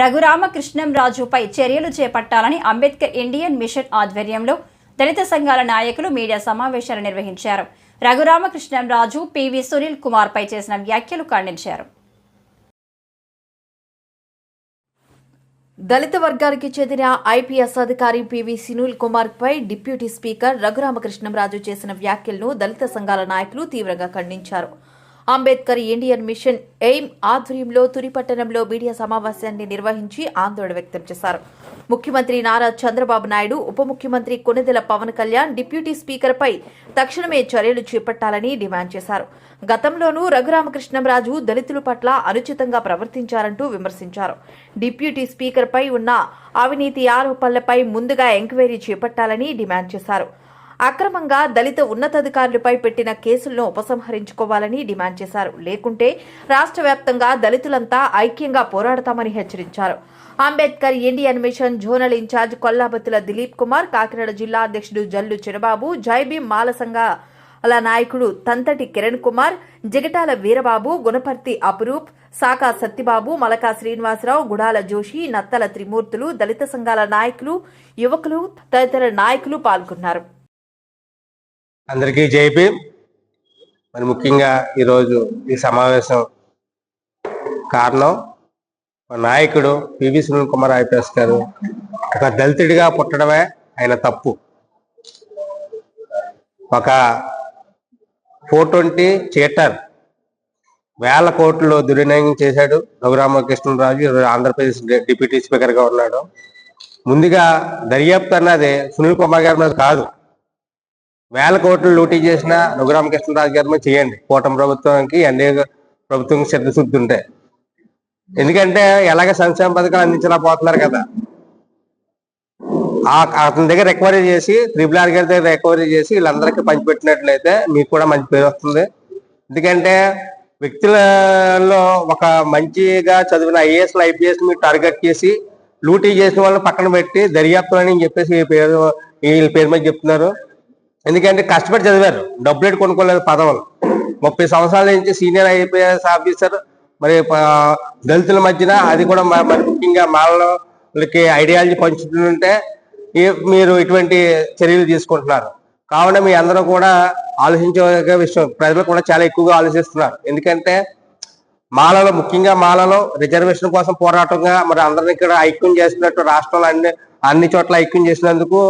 రఘురామకృష్ణంరాజుపై చర్యలు చేపట్టాలని Ambedkar Indian machine ఆధ్వర్యంలో దళిత సంఘాల నాయకులు మీడియా సమావేశాలు నిర్వహించారు. రఘురామకృష్ణంరాజు పివి సునీల్ కుమార్పై చేసిన వ్యాఖ్యలు ఖండించారు. దళిత వర్గానికి చెందిన ఐపీఎస్ అధికారి పివి సునీల్ కుమార్ పై డిప్యూటీ స్పీకర్ రఘురామకృష్ణంరాజు చేసిన వ్యాఖ్యలను దళిత సంఘాల నాయకులు తీవ్రంగా ఖండించారు. అంబేద్కర్ ఇండియన్ మిషన్ ఎయిమ్ ఆధ్వర్యంలో తురిపట్టణంలో మీడియా సమావేశాన్ని నిర్వహించి ఆందోళన వ్యక్తం చేశారు. ముఖ్యమంత్రి నారా చంద్రబాబు నాయుడు ఉప ముఖ్యమంత్రి కొనెదెల పవన్ కళ్యాణ్ డిప్యూటీ స్పీకర్పై తక్షణమే చర్యలు చేపట్టాలని డిమాండ్ చేశారు. గతంలోనూ రఘురామకృష్ణంరాజు దళితుల పట్ల అనుచితంగా ప్రవర్తించారంటూ విమర్శించారు. డిప్యూటీ స్పీకర్పై ఉన్న అవినీతి ఆరోపణలపై ముందుగా ఎంక్వైరీ చేపట్టాలని డిమాండ్ చేశారు. అక్రమంగా దళిత ఉన్నతాధికారులపై పెట్టిన కేసులను ఉపసంహరించుకోవాలని డిమాండ్ చేశారు. లేకుంటే రాష్ట్ర వ్యాప్తంగా దళితులంతా ఐక్యంగా పోరాడతామని హెచ్చరించారు. Ambedkar Indian mission zonal incharge Kollabathula Dilip Kumar Kakinada జిల్లా అధ్యక్షుడు జల్లు చిరబాబు జైబీం మాల అలా నాయకుడు తంతటి కిరణ్ కుమార్ జిగటాల వీరబాబు గుణపర్తి అపురూప్ సాకా సత్తిబాబు మలకా శ్రీనివాసరావు గుడాల జోషి నత్తల త్రిమూర్తులు దళిత సంఘాల నాయకులు యువకులు తదితర నాయకులు పాల్గొన్నారు. అందరికీ జైపీ మరి ముఖ్యంగా ఈరోజు ఈ సమావేశం కారణం మా నాయకుడు పివి సునీల్ కుమార్ ఐపీఎస్ గారు ఒక దళితుడిగా పుట్టడమే ఆయన తప్పు. ఒక ఫోర్ ట్వంటీ చీటర్ వేల కోట్లు దుర్వినియోగం చేశాడు రఘురామకృష్ణరాజు ఆంధ్రప్రదేశ్ డిప్యూటీ స్పీకర్గా ఉన్నాడు. ముందుగా దర్యాప్తు అన్నది సునీల్ కుమార్ గారి మీద కాదు. వేల కోట్లు లూటీ చేసిన రఘురామకృష్ణరాజు గారి మీద చేయండి. కూటమి ప్రభుత్వానికి ఎన్డీఏ ప్రభుత్వం శ్రద్ధశుద్ధి ఉంటే. ఎందుకంటే ఎలాగ సంక్షేమ పథకాలు అందించలేకపోతున్నారు కదా. అతని దగ్గర రికవరీ చేసి త్రిబుల్ ఆర్ గారి దగ్గర రికవరీ చేసి వీళ్ళందరికీ పంచిపెట్టినట్లయితే మీకు కూడా మంచి పేరు వస్తుంది. ఎందుకంటే వ్యక్తులలో ఒక మంచిగా చదివిన ఐఏఎస్ ఐపీఎస్ మీరు టార్గెట్ చేసి లూటీ చేసిన వాళ్ళని పక్కన పెట్టి దర్యాప్తు అని చెప్పేసి పేరు వీళ్ళ పేరు మీద చెప్తున్నారు. ఎందుకంటే కష్టపడి చదివారు. డబ్బులు ఎట్టు కొనుక్కోలేదు పదవులు. ముప్పై సంవత్సరాల నుంచి సీనియర్ ఐపీఎస్ ఆఫీసర్. మరి దళితుల మధ్యన అది కూడా మరి ముఖ్యంగా మాలకి ఐడియాలజీ పంచుతుంటే మీరు ఇటువంటి చర్యలు తీసుకుంటున్నారు. కావున మీ అందరూ కూడా ఆలోచించే విషయం. ప్రజలు కూడా చాలా ఎక్కువగా ఆలోచిస్తున్నారు. ఎందుకంటే మాలలో ముఖ్యంగా మాలలో రిజర్వేషన్ కోసం పోరాటంగా మరి అందరిని ఇక్కడ ఐక్యం చేసినట్టు రాష్ట్రంలో అన్ని అన్ని చోట్ల ఐక్యం చేసినందుకు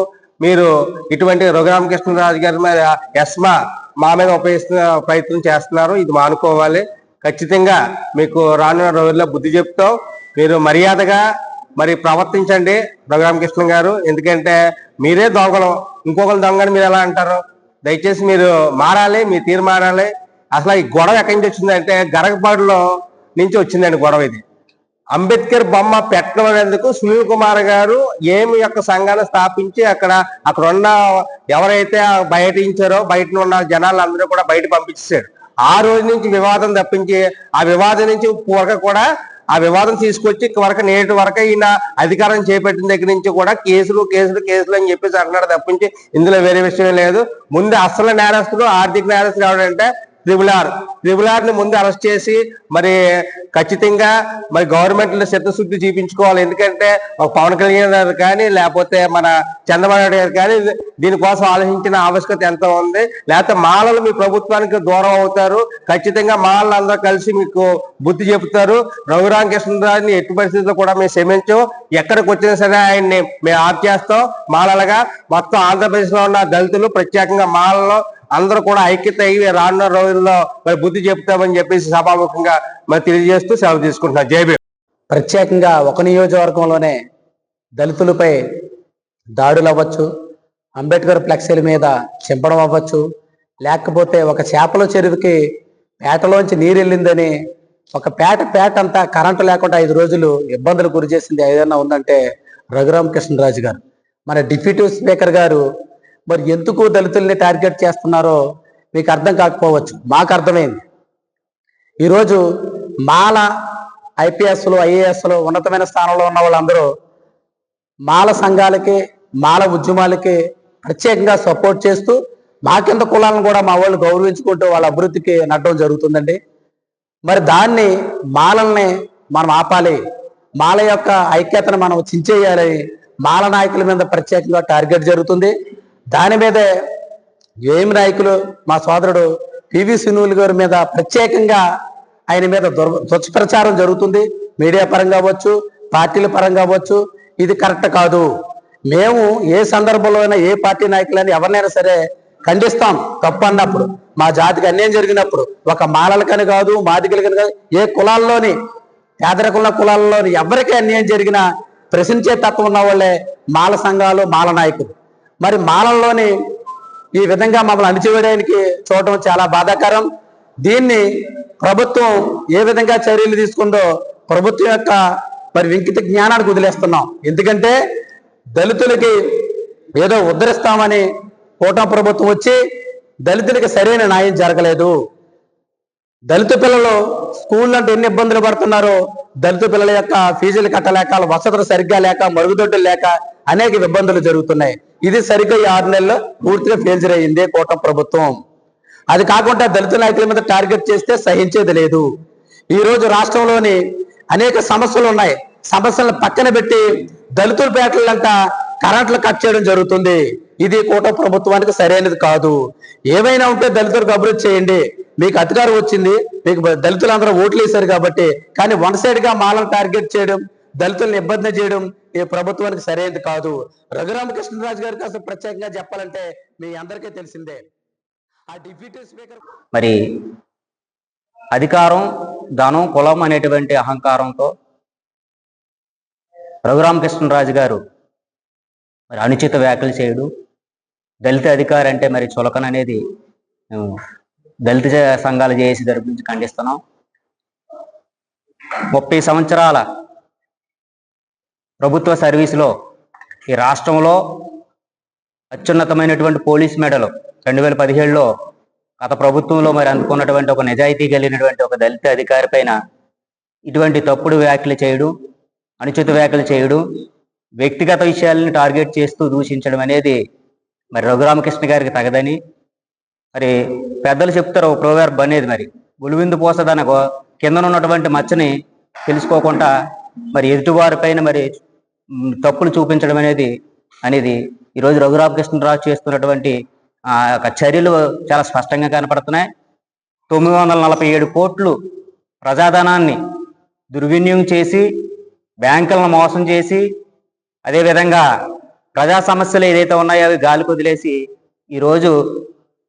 మీరు ఇటువంటి రఘురామకృష్ణరాజు గారి మీద ఎస్మా మా మీద ఉపయోగిస్తున్న ప్రయత్నం చేస్తున్నారు. ఇది మానుకోవాలి. ఖచ్చితంగా మీకు రానున్న రోజుల్లో బుద్ధి చెప్తాం. మీరు మర్యాదగా మరి ప్రవర్తించండి రఘురామకృష్ణ గారు. ఎందుకంటే మీరే దొంగలు. ఇంకొకరు దొంగని మీరు ఎలా అంటారు? దయచేసి మీరు మారాలి మీ తీరు మారాలి. అసలు ఈ గొడవ ఎక్కడి నుంచి వచ్చిందంటే గరగపాడులో నుంచి వచ్చిందండి గొడవ ఇది. అంబేద్కర్ బొమ్మ పెట్టడం సునీల్ కుమార్ గారు ఏమి యొక్క సంఘాన్ని స్థాపించి అక్కడ అక్కడ ఉన్న ఎవరైతే బయటించారో బయట ఉన్న జనాలందరూ కూడా బయట పంపించారు ఆ రోజు నుంచి వివాదం తప్పించి ఆ వివాదం నుంచి వరకు కూడా ఆ వివాదం తీసుకొచ్చి వరకు నేటి వరకు ఈయన అధికారం చేపట్టిన దగ్గర నుంచి కూడా కేసులు కేసులు కేసులు అని చెప్పేసి అంటున్నాడు తప్పించి ఇందులో వేరే విషయం లేదు. ముందు అసలు నేరస్తులు ఆర్థిక నేరస్తులు ఎవడంటే త్రిబుల్ ఆర్ త్రిబుల్ని ముందు అరెస్ట్ చేసి మరి ఖచ్చితంగా మరి గవర్నమెంట్లో చిత్తశుద్ధి చూపించుకోవాలి. ఎందుకంటే ఒక పవన్ కళ్యాణ్ గారు కానీ లేకపోతే మన చంద్రబాబు నాయుడు గారు కానీ దీనికోసం ఆలోచించిన ఆవశ్యకత ఎంత ఉంది. లేకపోతే మాలలు మీ ప్రభుత్వానికి దూరం అవుతారు. ఖచ్చితంగా మాలలు అందరూ కలిసి మీకు బుద్ధి చెబుతారు. రఘురామకృష్ణరాజుని ఎట్టి పరిస్థితుల్లో కూడా మేము క్షమించం. ఎక్కడికి వచ్చినా సరే ఆయన్ని మేము ఆప్ చేస్తాం మాలలుగా. మొత్తం ఆంధ్రప్రదేశ్లో ఉన్న దళితులు ప్రత్యేకంగా మాలలో అందరూ కూడా ఐక్యత అయ్యి రానున్న రోజుల్లో మరి బుద్ధి చెప్తామని చెప్పేసి సభాముఖంగా మరి తెలియజేస్తూ సెలవు తీసుకుంటున్నాం. జేబీ ప్రత్యేకంగా ఒక నియోజకవర్గంలోనే దళితులపై దాడులు అవ్వచ్చు అంబేద్కర్ ఫ్లెక్సీల మీద చింపడం అవ్వచ్చు లేకపోతే ఒక చేపల చెరువుకి పేటలోంచి నీరు వెళ్ళిందని ఒక పేట పేట అంతా కరెంటు లేకుండా ఐదు రోజులు ఇబ్బందులు గురి చేసింది ఏదైనా ఉందంటే రఘురామ కృష్ణరాజు గారు. మన డిప్యూటీ స్పీకర్ గారు మరి ఎందుకు దళితుల్ని టార్గెట్ చేస్తున్నారో మీకు అర్థం కాకపోవచ్చు. మాకు అర్థమైంది. ఈరోజు మాల ఐపీఎస్లు ఐఏఎస్లు ఉన్నతమైన స్థానంలో ఉన్న వాళ్ళందరూ మాల సంఘాలకి మాల ఉద్యమాలకి ప్రత్యేకంగా సపోర్ట్ చేస్తూ మా కింద కులాలను కూడా మా వాళ్ళు గౌరవించుకుంటూ వాళ్ళ అభివృద్ధికి నడడం జరుగుతుందండి. మరి దాన్ని మాలల్ని మనం ఆపాలి. మాల యొక్క ఐక్యతను మనం చించేయాలని మాల నాయకుల మీద ప్రత్యేకంగా టార్గెట్ జరుగుతుంది. దాని మీదే ఏమి నాయకులు? మా సోదరుడు పివి సునీల్ గారి మీద ప్రత్యేకంగా ఆయన మీద దుర్ దుష్ప్రచారం జరుగుతుంది. మీడియా పరంగా అవ్వచ్చు పార్టీల పరంగా అవ్వచ్చు. ఇది కరెక్ట్ కాదు. మేము ఏ సందర్భంలో అయినా ఏ పార్టీ నాయకులని ఎవరినైనా సరే ఖండిస్తాం. తప్పు అన్నప్పుడు మా జాతికి అన్యాయం జరిగినప్పుడు ఒక మాలలకని కాదు మాదికలకని కాదు ఏ కులాల్లోని పేదరికున్న కులాల్లోని ఎవరికి అన్యాయం జరిగినా ప్రశ్నించే తత్వం ఉన్న వాళ్ళే మాల సంఘాలు మాల నాయకులు. మరి మాలల్లోని ఈ విధంగా మమ్మల్ని అణిచివేయడానికి చూడటం చాలా బాధాకరం. దీన్ని ప్రభుత్వం ఏ విధంగా చర్యలు తీసుకుందో ప్రభుత్వం యొక్క మరి వింకిత జ్ఞానానికి వదిలేస్తున్నాం. ఎందుకంటే దళితులకి ఏదో ఉద్ధరిస్తామని కూటమి ప్రభుత్వం వచ్చి దళితులకి సరైన న్యాయం జరగలేదు. దళిత పిల్లలు స్కూల్ అంటే ఎన్ని ఇబ్బందులు పడుతున్నారో దళిత పిల్లల యొక్క ఫీజులు కట్టలేక వసతులు సరిగ్గా లేక మరుగుదొడ్డు లేక అనేక ఇబ్బందులు జరుగుతున్నాయి. ఇది సరిగ్గా ఈ ఆరు నెలల్లో పూర్తిగా ఫెయిల్చర్ అయ్యింది కూటమి ప్రభుత్వం. అది కాకుండా దళిత నాయకుల మీద టార్గెట్ చేస్తే సహించేది లేదు. ఈ రోజు రాష్ట్రంలోని అనేక సమస్యలు ఉన్నాయి. సమస్యలను పక్కన పెట్టి దళితుల పేటలంట కరెంట్లు కట్ చేయడం జరుగుతుంది. ఇది కూట ప్రభుత్వానికి సరైనది కాదు. ఏమైనా ఉంటే దళితులకు అభివృద్ధి చేయండి. మీకు అధికారం వచ్చింది మీకు దళితులందరూ ఓట్లు వేశారు కాబట్టి కానీ వన్ సైడ్గా మాలను టార్గెట్ చేయడం దళితులను ఇబ్బంది చేయడం ఈ ప్రభుత్వానికి సరైనది కాదు. రఘురామకృష్ణరాజు గారికి అసలు ప్రత్యేకంగా చెప్పాలంటే మీ అందరికీ తెలిసిందే. ఆ డిప్యూటీ స్పీకర్ మరి అధికారం ధనం కులం అనేటువంటి అహంకారంతో రఘురామకృష్ణరాజు గారు మరి అనుచిత వ్యాఖ్యలు చేయడం. దళిత అధికారి అంటే మరి చులకన అనేది మేము దళిత సంఘాలు చేసి తరపు నుంచి ఖండిస్తున్నాం. ముప్పై సంవత్సరాల ప్రభుత్వ సర్వీసులో ఈ రాష్ట్రంలో అత్యున్నతమైనటువంటి పోలీస్ మెడల్ రెండు వేల పదిహేడులో గత ప్రభుత్వంలో మరి అందుకున్నటువంటి ఒక నిజాయితీ కలిగినటువంటి ఒక దళిత అధికారి పైన ఇటువంటి తప్పుడు వ్యాఖ్యలు చేయడు అనుచిత వ్యాఖ్యలు చేయడు వ్యక్తిగత విషయాలను టార్గెట్ చేస్తూ దూషించడం అనేది మరి రఘురామకృష్ణ గారికి తగదని. మరి పెద్దలు చెప్తారు ఒక ప్రోవర్బ్ అనేది మరి. గులివిందు పోసదన కింద ఉన్నటువంటి మచ్చని తెలుసుకోకుండా మరి ఎదుటివారి పైన మరి తప్పులు చూపించడం అనేది అనేది ఈరోజు రఘురామకృష్ణరాజు చేస్తున్నటువంటి ఆ యొక్క చర్యలు చాలా స్పష్టంగా కనపడుతున్నాయి. తొమ్మిది వందల నలభై ఏడు కోట్లు ప్రజాధనాన్ని దుర్వినియోగం చేసి బ్యాంకులను మోసం చేసి అదేవిధంగా ప్రజా సమస్యలు ఏదైతే ఉన్నాయో అవి గాలి వదిలేసి ఈరోజు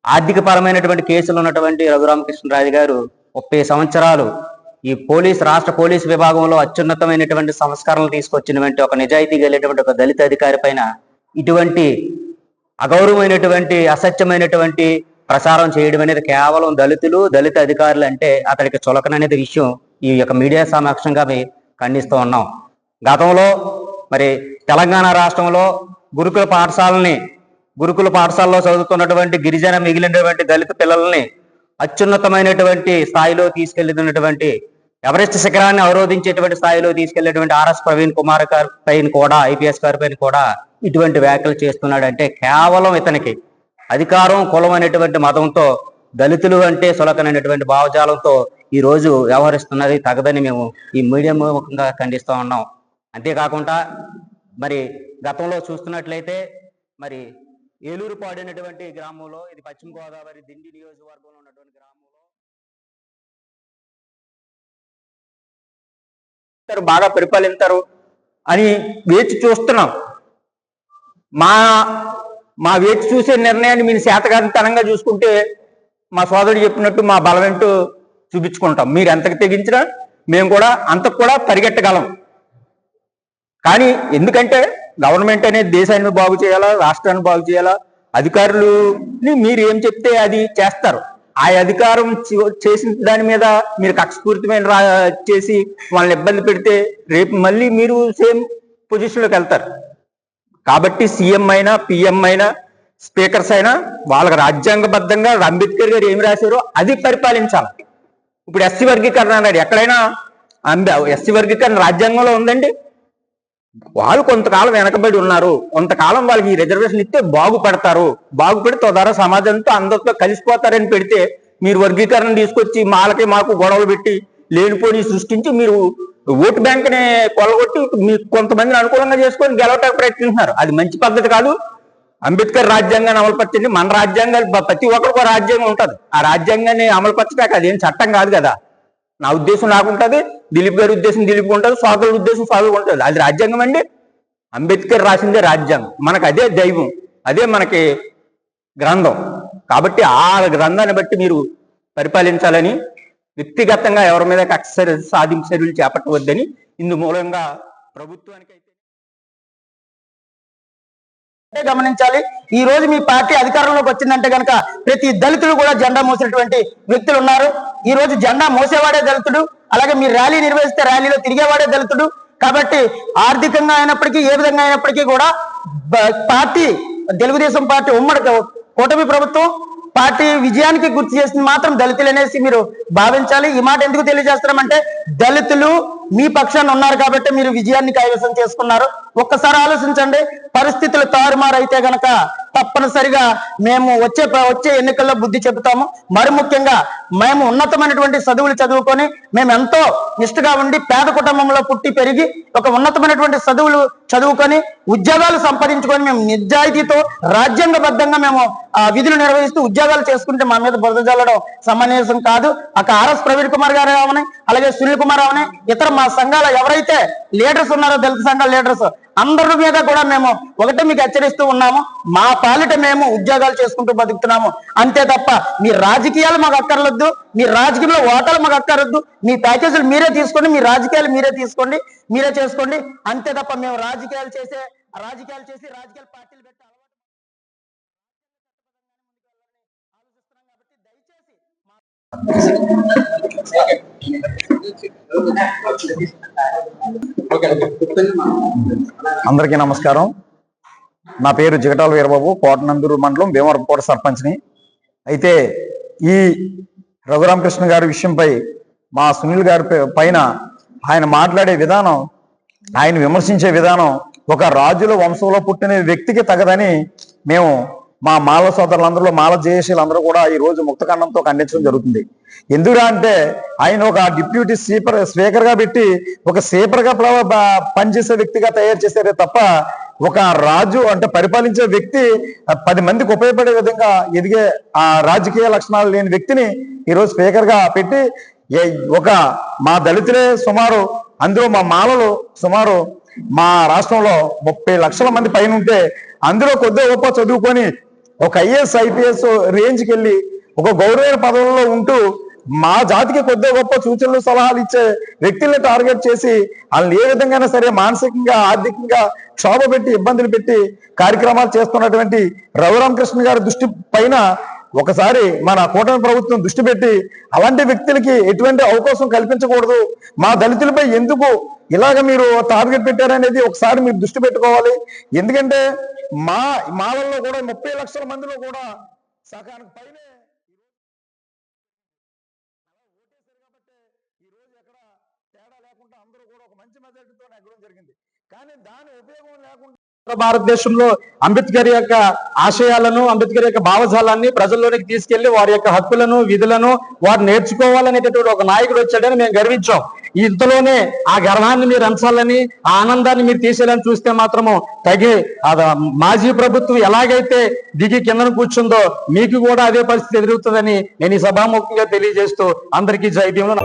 ఆర్థిక పరమైనటువంటి కేసులు ఉన్నటువంటి రఘురామకృష్ణరాజు గారు ముప్పై సంవత్సరాలు ఈ పోలీస్ రాష్ట్ర పోలీస్ విభాగంలో అత్యున్నతమైనటువంటి సంస్కరణలు తీసుకొచ్చినటువంటి ఒక నిజాయితీ కలిగినటువంటి ఒక దళిత అధికారి పైన ఇటువంటి అగౌరవమైనటువంటి అసత్యమైనటువంటి ప్రసారం చేయడం అనేది కేవలం దళితులు దళిత అధికారులు అంటే అతడికి చులకన అనేది విషయం ఈ యొక్క మీడియా సమక్షంగా మేము ఖండిస్తూ ఉన్నాం. గతంలో మరి తెలంగాణ రాష్ట్రంలో గురుకుల పాఠశాలని గురుకుల పాఠశాలలో చదువుతున్నటువంటి గిరిజన మిగిలినటువంటి దళిత పిల్లల్ని అత్యున్నతమైనటువంటి స్థాయిలో తీసుకెళ్ళినటువంటి ఎవరెస్ట్ శిఖరాన్ని అవరోధించేటువంటి స్థాయిలో తీసుకెళ్ళేటువంటి ఆర్ఎస్ ప్రవీణ్ కుమార్ గారి పైన కూడా ఐపీఎస్ గారి పైన కూడా ఇటువంటి వ్యాఖ్యలు చేస్తున్నాడంటే కేవలం ఇతనికి అధికారం కులం అనేటువంటి మతంతో దళితులు అంటే సులకనైనటువంటి భావజాలంతో ఈ రోజు వ్యవహరిస్తున్నది తగదని మేము ఈ మీడియా ముఖంగా ఖండిస్తూ ఉన్నాం. అంతేకాకుండా మరి గతంలో చూస్తున్నట్లయితే మరి ఏలూరు పాడినటువంటి గ్రామంలో ఇది పశ్చిమ గోదావరి దిండి నియోజకవర్గంలో ఉన్నటువంటి గ్రామంలో బాగా పరిపాలిస్తారు అని వేచి చూస్తున్నాం. మా మా వేచి చూసే నిర్ణయాన్ని మీరు శాతగారితనంగా చూసుకుంటే మా సోదరుడు చెప్పినట్టు మా బలం చూపించుకుంటాం. మీరు ఎంతకు తెగించినా మేము కూడా అంతకు కూడా పరిగెట్టగలం. కానీ ఎందుకంటే గవర్నమెంట్ అనేది దేశాన్ని బాగు చేయాలా రాష్ట్రాన్ని బాగు చేయాలా? అధికారులు మీరు ఏం చెప్తే అది చేస్తారు. ఆ అధికారం చేసిన దాని మీద మీరు కక్షపూరితమైన రా చేసి వాళ్ళని ఇబ్బంది పెడితే రేపు మళ్ళీ మీరు సేమ్ పొజిషన్లోకి వెళ్తారు. కాబట్టి సీఎం అయినా పిఎం అయినా స్పీకర్స్ అయినా వాళ్ళకి రాజ్యాంగబద్ధంగా అంబేద్కర్ గారు ఏమి రాశారో అది పరిపాలించాలి. ఇప్పుడు ఎస్సీ వర్గీకరణ అన్నాడు. ఎక్కడైనా అంబే ఎస్సీ వర్గీకరణ రాజ్యాంగంలో ఉందండి? వాళ్ళు కొంతకాలం వెనకబడి ఉన్నారు. కొంతకాలం వాళ్ళకి ఈ రిజర్వేషన్ ఇస్తే బాగుపడతారు. బాగుపడి తొదర సమాజంతో అందరితో కలిసిపోతారని పెడితే మీరు వర్గీకరణ తీసుకొచ్చి మాలకి మాకు గొడవలు పెట్టి లేనిపోని సృష్టించి మీరు ఓటు బ్యాంక్ని కొలగొట్టి మీకు కొంతమందిని అనుకూలంగా చేసుకొని గెలవటానికి ప్రయత్నిస్తున్నారు. అది మంచి పద్ధతి కాదు. అంబేద్కర్ రాజ్యాంగాన్ని అమలుపరచండి మన రాజ్యాంగాలు. ప్రతి ఒక్కరికి రాజ్యాంగం ఉంటుంది. ఆ రాజ్యాంగాన్ని అమలుపరచడానికి అదేం చట్టం కాదు కదా. నా ఉద్దేశం నాకు ఉంటుంది దిలీప్ గారి ఉద్దేశం దిలీప్ ఉంటుంది సోదరుల ఉద్దేశం సోదరు ఉంటుంది. అది రాజ్యాంగం అండి. అంబేద్కర్ రాసిందే రాజ్యాంగం. మనకు అదే దైవం అదే మనకి గ్రంథం. కాబట్టి ఆ గ్రంథాన్ని బట్టి మీరు పరిపాలించాలని వ్యక్తిగతంగా ఎవరి మీద కక్ష సాధింపు చర్యలు చేపట్టవద్దని ఇందు మూలంగా ప్రభుత్వానికి గమనించాలి. ఈ రోజు మీ పార్టీ అధికారంలోకి వచ్చిందంటే గనక ప్రతి దళితులు కూడా జెండా మోసినటువంటి వ్యక్తులు ఉన్నారు. ఈ రోజు జెండా మోసేవాడే దళితుడు అలాగే మీరు ర్యాలీ నిర్వహిస్తే ర్యాలీలో తిరిగేవాడే దళితుడు. కాబట్టి ఆర్థికంగా అయినప్పటికీ ఏ విధంగా అయినప్పటికీ కూడా పార్టీ తెలుగుదేశం పార్టీ ఉమ్మడి కూటమి ప్రభుత్వం పార్టీ విజయానికి గుర్తు చేసింది మాత్రం దళితులు అనేసి మీరు భావించాలి. ఈ మాట ఎందుకు తెలియజేస్తున్నామంటే దళితులు మీ పక్షాన్ని ఉన్నారు కాబట్టి మీరు విజయాన్ని కైవసం చేసుకున్నారు. ఒక్కసారి ఆలోచించండి. పరిస్థితులు తారుమారు అయితే గనక తప్పనిసరిగా మేము వచ్చే వచ్చే ఎన్నికల్లో బుద్ధి చెబుతాము. మరి ముఖ్యంగా మేము ఉన్నతమైనటువంటి చదువులు చదువుకొని మేము ఎంతో నిష్ఠగా ఉండి పేద కుటుంబంలో పుట్టి పెరిగి ఒక ఉన్నతమైనటువంటి చదువులు చదువుకొని ఉద్యోగాలు సంపాదించుకొని మేము నిజాయితీతో రాజ్యాంగబద్ధంగా మేము ఆ, విధులు నిర్వహిస్తూ ఉద్యోగాలు చేసుకుంటే మా మీద బురద జల్లడం సమంజసం కాదు. అక్కడ ఆర్ఎస్ ప్రవీణ్ కుమార్ గారు అవని అలాగే సునీల్ కుమార్ అవని ఇతర మా సంఘాల ఎవరైతే లీడర్స్ ఉన్నారో దళిత సంఘాల లీడర్స్ అందరి మీద కూడా మేము ఒకటే మీకు హెచ్చరిస్తూ ఉన్నాము. మా పాలిట మేము ఉద్యోగాలు చేసుకుంటూ బతుకుతున్నాము. అంతే తప్ప మీ రాజకీయాలు మాకు అక్కర్లొద్దు. మీ రాజకీయంలో ఓటర్లు మాకు అక్కర్లొద్దు మీ ప్యాకేజీలు మీరే తీసుకోండి. మీ రాజకీయాలు మీరే తీసుకోండి. మీరే చేసుకోండి. అంతే తప్ప మేము రాజకీయాలు చేసే రాజకీయాలు చేసి రాజకీయాలు పార్టీలు పెట్టి కాబట్టి దయచేసి అందరికీ నమస్కారం. నా పేరు జగటాల వీరబాబు కోటనందూరు మండలం భీమవరపుకోట సర్పంచ్ని. అయితే ఈ రఘురామకృష్ణ గారి విషయంపై మా సునీల్ గారి పైన ఆయన మాట్లాడే విధానం ఆయన విమర్శించే విధానం ఒక రాజుల వంశంలో పుట్టిన వ్యక్తికి తగదని మేము మా మాల సోదరులందరూ మాల జేఏసీలందరూ కూడా ఈ రోజు ముక్తఖండంతో ఖండించడం జరుగుతుంది. ఎందుకు అంటే ఆయన ఒక డిప్యూటీ స్పీకర్ స్పీకర్గా పెట్టి ఒక స్పీకర్గా పనిచేసే వ్యక్తిగా తయారు చేశారే తప్ప ఒక రాజు అంటే పరిపాలించే వ్యక్తి పది మందికి ఉపయోగపడే విధంగా ఎదిగే ఆ రాజకీయ లక్షణాలు లేని వ్యక్తిని ఈరోజు స్పీకర్గా పెట్టి ఒక మా దళితులే సుమారు అందులో మా మాలలు సుమారు మా రాష్ట్రంలో ముప్పై లక్షల మంది పైన ఉంటే అందులో కొద్దిగా గొప్ప చదువుకొని ఒక ఐఏఎస్ ఐపీఎస్ రేంజ్కి వెళ్ళి ఒక గౌరవ పదవుల్లో ఉంటూ మా జాతికి కొద్దిగా గొప్ప సూచనలు సలహాలు ఇచ్చే వ్యక్తుల్ని టార్గెట్ చేసి వాళ్ళని ఏ విధంగా సరే మానసికంగా ఆర్థికంగా క్షోభ పెట్టి ఇబ్బందులు పెట్టి కార్యక్రమాలు చేస్తున్నటువంటి రఘురామకృష్ణ గారి దృష్టి పైన ఒకసారి మన కూటమి ప్రభుత్వం దృష్టి పెట్టి అలాంటి వ్యక్తులకి ఎటువంటి అవకాశం కల్పించకూడదు. మా దళితులపై ఎందుకు ఇలాగ మీరు టార్గెట్ పెట్టారనేది ఒకసారి మీరు దృష్టి పెట్టుకోవాలి. ఎందుకంటే మా మాలల్లో కూడా ముప్పై లక్షల మందిలో కూడా సగానికి పైన ఈ రోజు ఎక్కడ తేడా లేకుండా అందరూ కూడా ఒక మంచి మెజార్టీతో నెగ్గడం జరిగింది కానీ దాని ఉపయోగం లేకుండా భారతదేశంలో అంబేద్కర్ యొక్క ఆశయాలను అంబేద్కర్ యొక్క భావజాలాన్ని ప్రజల్లోనికి తీసుకెళ్ళి వారి యొక్క హక్కులను విధులను వారు నేర్చుకోవాలనేటటువంటి ఒక నాయకుడు వచ్చాడని మేము గర్వించాం. ఇంతలోనే ఆ గర్వాన్ని మీరు అంచాలని ఆ ఆనందాన్ని మీరు తీసేయాలని చూస్తే మాత్రము తగి అది మాజీ ప్రభుత్వం ఎలాగైతే దిగి కిందను కూర్చుందో మీకు కూడా అదే పరిస్థితి ఎదురవుతుందని నేను ఈ సభాముఖంగా తెలియజేస్తూ అందరికీ జైద్యంలో